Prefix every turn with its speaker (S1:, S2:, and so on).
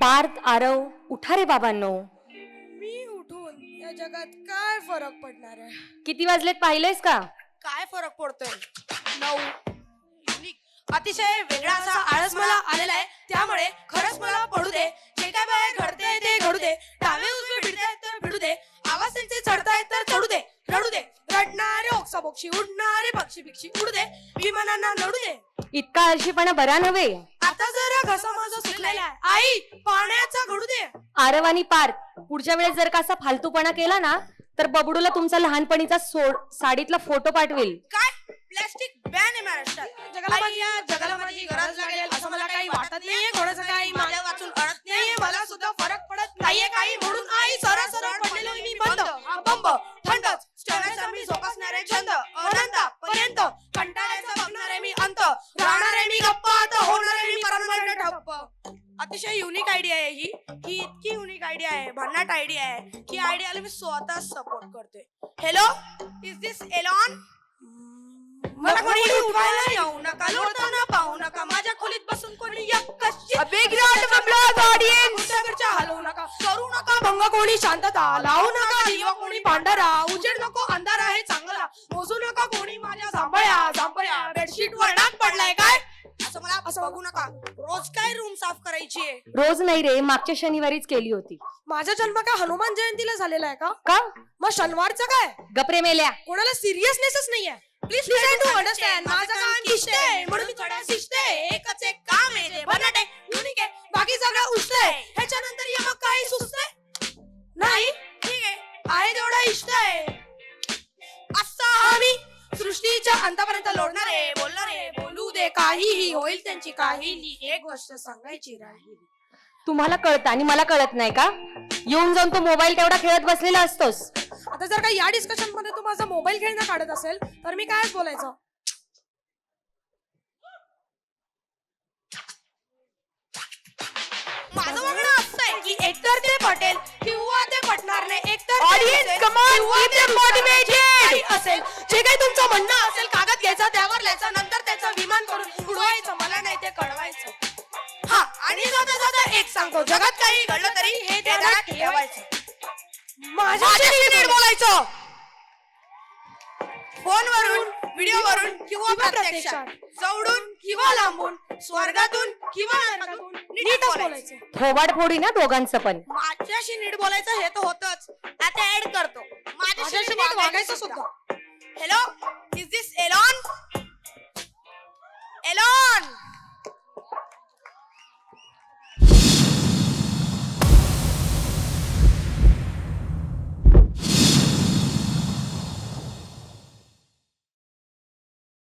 S1: पार्थ आरव उठा रे बाबांनो.
S2: मी उठून या जगात काय फरक पडणार आहे?
S1: किती वाजलेत पाहिलेस का?
S2: काय फरक पडतोय? नऊ. युनिक. अतिशय वेगळा असा आळस मला आलेला आहे. त्यामुळे खरंच मला पडू दे. जे काय बाहेर घडते ते घडू दे. डावे उजवे भिडतायत तर भिडू दे. आवाज त्यांचे चढतायत तर चढू दे. रडू दे. रडणारे ओक्साबोक्षी उडणारे पक्षी बिक्षी उडू दे. विमानांना लढू दे.
S1: इतका आळशीपणा बरा नव्हे.
S2: आता जरा घसा आहे. आई पाण्याचा घडू दे.
S1: आरव आणि पार्थ पुढच्या वेळेस जर का असा फालतूपणा केला ना तर बबडूला तुमचा लहानपणीचा सोड साडीतला फोटो पाठवेल.
S2: काय? प्लॅस्टिक बॅन आहे महाराष्ट्रात. जगाला माझी जगाला माझी गरज लागेल असं मला काही वाटत नाहीये. कोणाचं काही माझ्या वाचून अडत नाहीये. मला सुद्धा फरक पडत नाहीये काही म्हणून. आई सरळ सरळ पडलेलो मी. बंद. हा बंब थंडच जोपासणारे छंद. अतिशय युनिक आयडिया आहे ही. ही इतकी युनिक आयडिया आहे भन्नाट आयडिया आहे. की आयडियाला मी स्वतः सपोर्ट करते हॅलो इज दिस एलॉन मला कोणी उठवायला येऊ नका लोटताना पाहू नका. माझ्या खोलीत बसून कोणी हलवू नका. करू नका भंग कोणी शांतता लावू नका दिवा कोणी पांढरा. उजेड नको अंधार आहे चांगला. मोजू नका कोणी माझ्या जांभळ्या जांभळ्या बेडशीट वर डाग पडलाय काय? मला असं बघू नका रोज काय रूम साफ करायची आहे?
S1: रोज नाही रे मागच्या शनिवारीच केली होती.
S2: माझा जन्म काय हनुमान जयंतीला झालेला आहे का?
S1: का?
S2: मग शनिवारचं काय?
S1: गपरे मेल्या.
S2: कोणाला सिरियसनेसच नाहीये. प्लीज ट्राय टू अंडरस्टँड माझं काम किष्ट आहे म्हणून मी थोडा शिस्त आहे. एकच एक काम आहे जे बनाट आहे. युनिक आहे. बाकी सगळं उष्ट आहे. ह्याच्यानंतर ये मग काही सुस्त आहे नाही. ठीक आहे. आहे तेवढा इष्ट आहे. असा आम्ही सृष्टीच्या अंतापर्यंत लोडणार आहे बोलणार आहे बोलू दे काहीही होईल त्यांची काहीही एक गोष्ट सांगायची राहिली.
S1: तुम्हाला कळतं आणि मला कळत नाही का? येऊन जाऊन तो मोबाईल तेवढा खेळत बसलेला असतोस.
S2: आता जर का या डिस्कशनमध्ये तू माझा मोबाईल खेळणं काढत असेल तर मी कायच बोलायचं? माझं म्हणणं असं आहे की एकतर ते पटेल किंवा ते पटणार नाही एकतर ऑडियन्स असेल जे काही तुमचं म्हणणं असेल कागद घ्यायचा त्यावर लिहायचं नंतर आणि जाता जाता एक सांगतो जगात काही घडलं तरी हे त्याला ठेवायचं. माझ्याशी नीट बोलायचं. फोनवरून व्हिडिओवरून किंवा प्रत्यक्षात. जवळून किंवा लांबून स्वर्गातून किंवा नरकातून नीट बोलायचं.
S1: थोबाड फोडी ना दोघांचं पण.
S2: माझ्याशी नीट बोलायचं हे तर होतच. आता ऍड करतो. माझ्याशी नीट वागायचं सुद्धा. Hello is this Elon Elon